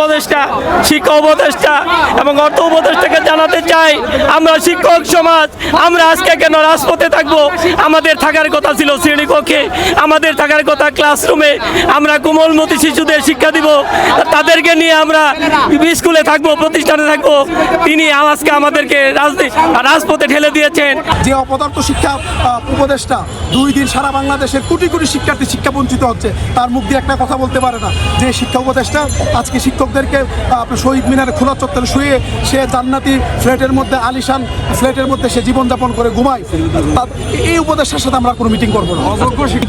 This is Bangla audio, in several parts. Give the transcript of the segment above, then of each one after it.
উপদেষ্টা, শিক্ষা উপদেষ্টা এবং অর্থ উপদেষ্টাকে জানাতে চাই, আমরা শিক্ষক সমাজ, আমরা আজকে কেন রাজপথে থাকব? আমাদের থাকার কথা ছিল শ্রেণীকক্ষে আমাদের থাকার কথা ক্লাসরুমে আমরা কোমলমতি শিশুদের শিক্ষা দিব, তাদেরকে নিয়ে আমরা স্কুলে থাকব, প্রতিষ্ঠানে থাকব, তিনি আজকে আমাদেরকে রাজপথে ঠেলে দিয়েছেন। যে অপদার্থ শিক্ষা উপদেষ্টা দুই দিন সারা বাংলাদেশের কোটি কোটি শিক্ষার্থী শিক্ষা বঞ্চিত হচ্ছে, তার মুখ দিয়ে একটা কথা বলতে পারে না। যে শিক্ষা উপদেষ্টা আজকে শিক্ষকদেরকে আহ, শহীদ মিনারে খোলা চত্বরে শুয়ে সে জান্নাতি ফ্ল্যাটের মধ্যে আলিশান ফ্ল্যাটের মধ্যে সে জীবনযাপন করে ঘুমায়। এই উপদেশের সাথে আমরা কোনো মিটিং করব না।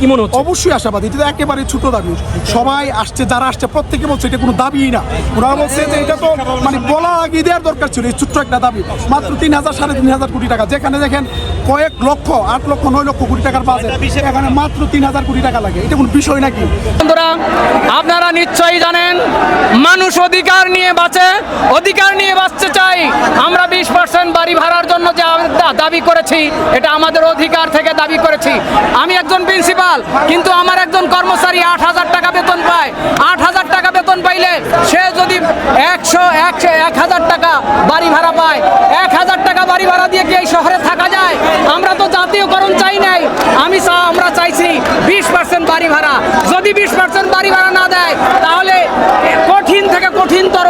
কি মনে হচ্ছে? অবশ্যই আশাবাদী এটা একেবারে ছোট দাবি। সবাই আসছে যারা আসছে প্রত্যেকে বলছে এটা কোনো দাবিই না। ওনারা বলছে যে এটা তো মানে বলা আগে দেওয়ার দরকার ছিল এই ছোট্ট একটা দাবি। মাত্র তিন হাজার সাড়ে তিন হাজার কোটি টাকা। যেখানে দেখেন কয়েক লক্ষ আট লক্ষ নয় লক্ষ কোটি টাকার বাজেট এখানে মাত্র তিন হাজার কোটি টাকা লাগে। এটা কোনো বিষয় নাকি? বন্ধুরা আপনারা নিশ্চয়ই জানেন মানুষ অধিকার নিয়ে বাঁচে অধিকার নিয়ে বাঁচতে চাই। আমরা বিশ পার্সেন্ট বাড়ি ভাড়ার জন্য যে দাবি করেছি এটা আমাদের অধিকার থেকে দাবি করেছি। আমি একজন প্রিন্সিপাল কিন্তু আমার একজন কর্মচারী আট হাজার টাকা বেতন পায়। আট হাজার টাকা বেতন পাইলে সে যদি একশো একশো এক হাজার টাকা বাড়ি ভাড়া পায়। এক হাজার টাকা বাড়ি ভাড়া দিয়ে কি এই শহরে থাকা যায় আমরা তো জাতীয়করণ চাই নাই আমি চা- আমরা চাইছি বিশ পার্সেন্ট বাড়ি ভাড়া যদি বিশ পার্সেন্ট বাড়ি ভাড়া না দেয় তাহলে কঠিন থেকে কঠিনতর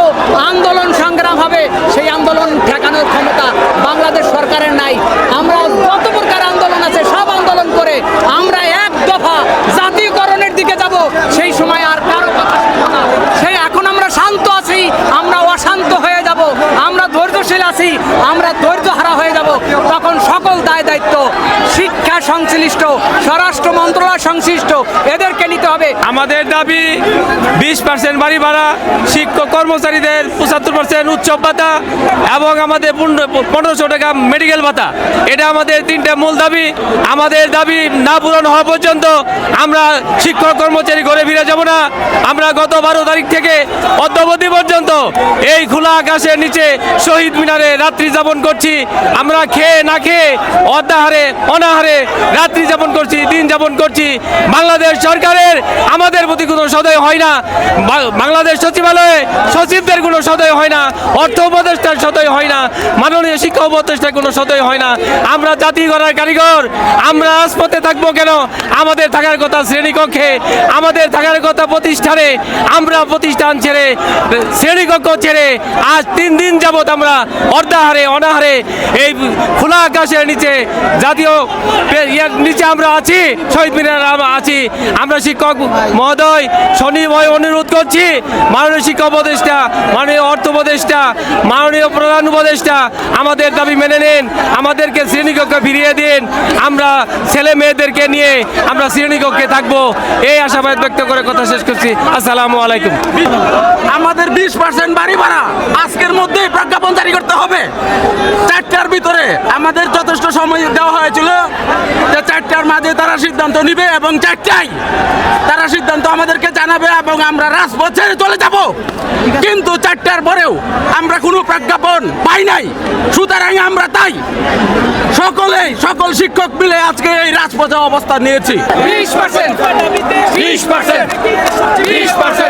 আন্দোলন সংগ্রাম হবে সেই আন্দোলন ঠেকানোর ক্ষমতা বাংলাদেশ সরকারের নাই আমরা যত প্রকার আন্দোলন আছে সব আন্দোলন করে আমরা এক দফা জাতীয়করণের দিকে যাব সেই সময় আর কারও কথা শুনব না সেই এখন আমরা শান্ত আছি আমরা অশান্ত হয়ে যাব আমরা ধৈর্যশীল আছি আমরা ধৈর্য হারা হয়ে যাব তখন সকল দায় দায়িত্ব শিক্ষা সংশ্লিষ্ট স্বরাষ্ট্র মন্ত্রণালয় সংশ্লিষ্ট, এদেরকে নিতে হবে। আমাদের দাবি, বিশ পার্সেন্ট বাড়ি ভাড়া, শিক্ষক কর্মচারীদের পঁচাত্তর পার্সেন্ট উৎসব ভাতা এবং আমাদের পনেরোশো টাকা মেডিকেল ভাতা। এটা আমাদের তিনটা মূল দাবি। আমাদের দাবি না পূরণ হওয়া পর্যন্ত আমরা শিক্ষক কর্মচারী ঘরে ফিরে যাব না। আমরা গত বারো তারিখ থেকে অদ্যবধি পর্যন্ত এই আকাশের নিচে শহীদ মিনারে রাত্রি যাপন করছি। আমরা খেয়ে না খেয়ে অত্যাহারে, অনাহারে রাত্রি যাপন করছি, দিন যাপন করছি। বাংলাদেশ সরকারের আমাদের প্রতি কোনো সদয় হয় না। বাংলাদেশ সচিবালয়ে সচিবদের কোনো সদয় হয় না। অর্থ সদয় হয় না। মাননীয় শিক্ষা উপদেষ্টার কোনো সদয় হয় না। আমরা জাতি গড়ার কারিগর, আমরা রাজপথে থাকব কেন? আমাদের থাকার কথা শ্রেণীকক্ষে, আমাদের থাকার কথা প্রতিষ্ঠানে, আমরা প্রতিষ্ঠান ছেড়ে, শ্রেণীকক্ষ ছেড়ে আজ তিন দিন যাবত আমরা অর্ধাহারে, অনাহারে এই খোলা আকাশের নিচে জাতীয় ইয়ার নিচে আমরা আছি, শহীদ মিনার আছি। আমরা শিক্ষক মহোদয় শনিময় অনুরোধ করছি, মাননীয় শিক্ষা উপদেষ্টা, মাননীয় অর্থ উপদেষ্টা, মাননীয় প্রধান উপদেষ্টা, আমাদের দাবি মেনে নিন, আমাদেরকে শ্রেণীকক্ষে ফিরিয়ে দিন। আমরা ছেলে মেয়েদেরকে নিয়ে আমরা শ্রেণীকক্ষে থাকব। এই আশাবাদ ব্যক্ত করে কথা শেষ করছি। আসসালামু আলাইকুম। আমাদের বিশ পার্সেন্ট বাড়ি ভাড়া আজকের মধ্যেই প্রজ্ঞাপন জারি করতে হবে। চারটার ভিতরে আমাদের যথেষ্ট সময় দেওয়া হয়েছিল। মাঝে তারা সিদ্ধান্ত নিবে এবং চাই তারা সিদ্ধান্ত আমাদেরকে জানাবে এবং আমরা রাজপথ ছেড়ে চলে যাব। কিন্তু চারটার পরেও আমরা কোনো প্রজ্ঞাপন পাই নাই। সুতরাং আমরা তাই সকলেই সকল শিক্ষক মিলে আজকে এই রাজপথে অবস্থান নিয়েছি। বিশ পার্সেন্ট বিশ পার্সেন্ট বিশ বিশ পার্সেন্ট বিশ পার্সেন্ট বিশ পার্সেন্ট